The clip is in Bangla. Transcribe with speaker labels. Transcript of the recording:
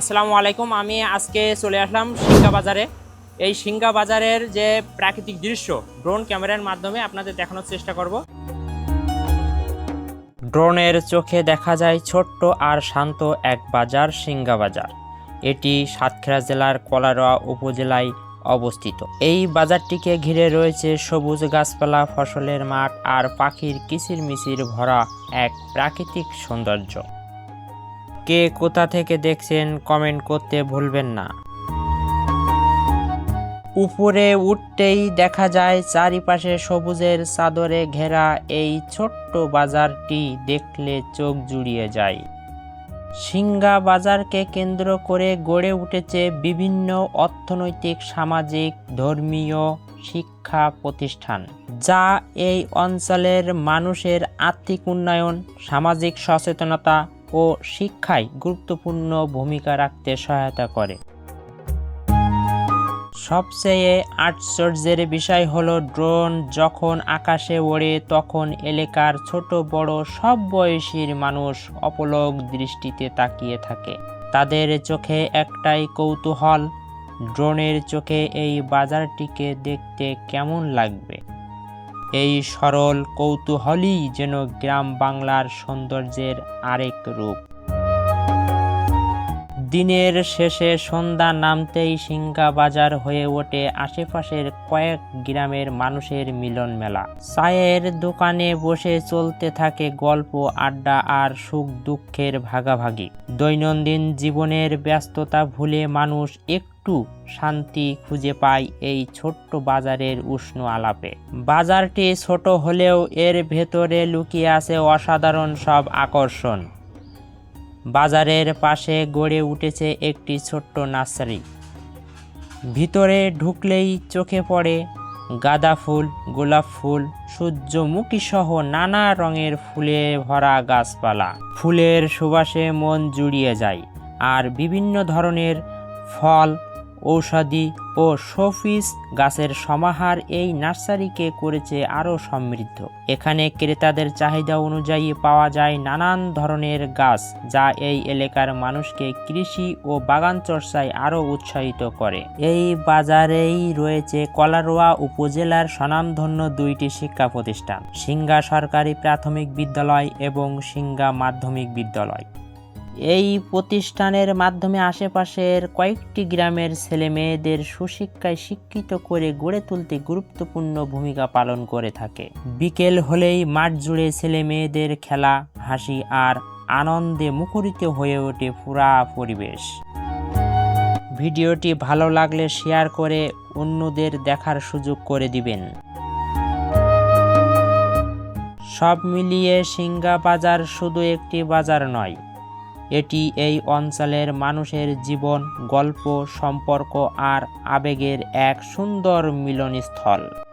Speaker 1: আসসালামু আলাইকুম, আমি আজকে চলে আসলাম সিঙ্গা বাজারে। এই সিঙ্গা বাজারের যে প্রাকৃতিক দৃশ্য, ড্রোন ক্যামেরার মাধ্যমে আপনাদের দেখানোর চেষ্টা করব। ড্রোনের চোখে দেখা যায় ছোট্ট আর শান্ত এক বাজার সিঙ্গা বাজার। এটি সাতক্ষীরা জেলার কলারোয়া উপজেলায় অবস্থিত। এই বাজারটিকে ঘিরে রয়েছে সবুজ গাছপালা, ফসলের মাঠ আর পাখির কিচিরমিচির ভরা এক প্রাকৃতিক সৌন্দর্য। কে কোথা থেকে দেখছেন কমেন্ট করতে ভুলবেন না। উপরে উঠতেই দেখা যায় চারিপাশে সবুজের চাদরে ঘেরা এই ছোট্ট বাজারটি দেখলে চোখ জুড়িয়ে যায়। সিঙ্গা বাজারকে কেন্দ্র করে গড়ে উঠেছে বিভিন্ন অর্থনৈতিক, সামাজিক, ধর্মীয় শিক্ষা প্রতিষ্ঠান, যা এই অঞ্চলের মানুষের আর্থিক উন্নয়ন, সামাজিক সচেতনতা ও শিক্ষায় গুরুত্বপূর্ণ ভূমিকা রাখতে সহায়তা করে। সবচেয়ে আশ্চর্যের বিষয় হলো ড্রোন যখন আকাশে ওড়ে, তখন এলাকার ছোট, বড়, সব বয়সীর মানুষ অপলক দৃষ্টিতে তাকিয়ে থাকে। তাদের চোখে একটাই কৌতূহল, ড্রোনের চোখে এই বাজারটিকে দেখতে কেমন লাগবে? এই সরল কৌতূহলই যেন গ্রাম বাংলার সৌন্দর্যের আরেক রূপ। দিনের শেষে সন্ধ্যা নামতেই সিঙ্গা বাজার হয়ে ওঠে আশেপাশের কয়েক গ্রামের মানুষের মিলন মেলা। চায়ের দোকানে বসে চলতে থাকে গল্প, আড্ডা আর সুখ দুঃখের ভাগাভাগি। দৈনন্দিন জীবনের ব্যস্ততা ভুলে মানুষ একটু শান্তি খুঁজে পায় এই ছোট্ট বাজারের উষ্ণ আলাপে। বাজারটি ছোট হলেও এর ভেতরে লুকিয়ে আছে অসাধারণ সব আকর্ষণ। বাজারের পাশে গড়ে উঠেছে একটি ছোট্ট নার্সারি। ভিতরে ঢুকলেই চোখে পড়ে গাঁদা ফুল, গোলাপ ফুল, সূর্যমুখী সহ নানা রঙের ফুলে ভরা গাছপালা। ফুলের সুবাসে মন জুড়িয়ে যায় আর বিভিন্ন ধরনের ফল ঔষধি ও শোপিস গাছের সমাহার এই নার্সারিকে করেছে আরও সমৃদ্ধ। এখানে ক্রেতাদের চাহিদা অনুযায়ী পাওয়া যায় নানান ধরনের গাছ, যা এই এলাকার মানুষকে কৃষি ও বাগান চর্চায় আরও উৎসাহিত করে। এই বাজারেই রয়েছে কলারোয়া উপজেলার স্বনামধন্য দুইটি শিক্ষা প্রতিষ্ঠান সিঙ্গা সরকারি প্রাথমিক বিদ্যালয় এবং সিঙ্গা মাধ্যমিক বিদ্যালয়। এই প্রতিষ্ঠানের মাধ্যমে আশেপাশের কয়েকটি গ্রামের ছেলে মেয়েদের সুশিক্ষায় শিক্ষিত করে গড়ে তুলতে গুরুত্বপূর্ণ ভূমিকা পালন করে থাকে। বিকেল হলেই মাঠ জুড়ে ছেলে মেয়েদের খেলা, হাসি আর আনন্দে মুখরিত হয়ে ওঠে পুরা পরিবেশ। ভিডিওটি ভালো লাগলে শেয়ার করে অন্যদের দেখার সুযোগ করে দিবেন। সব মিলিয়ে সিঙ্গা বাজার শুধু একটি বাজার নয় এটি এই অঞ্চলের মানুষের জীবন গল্প সম্পর্ক আর আবেগের এক সুন্দর মিলনস্থল।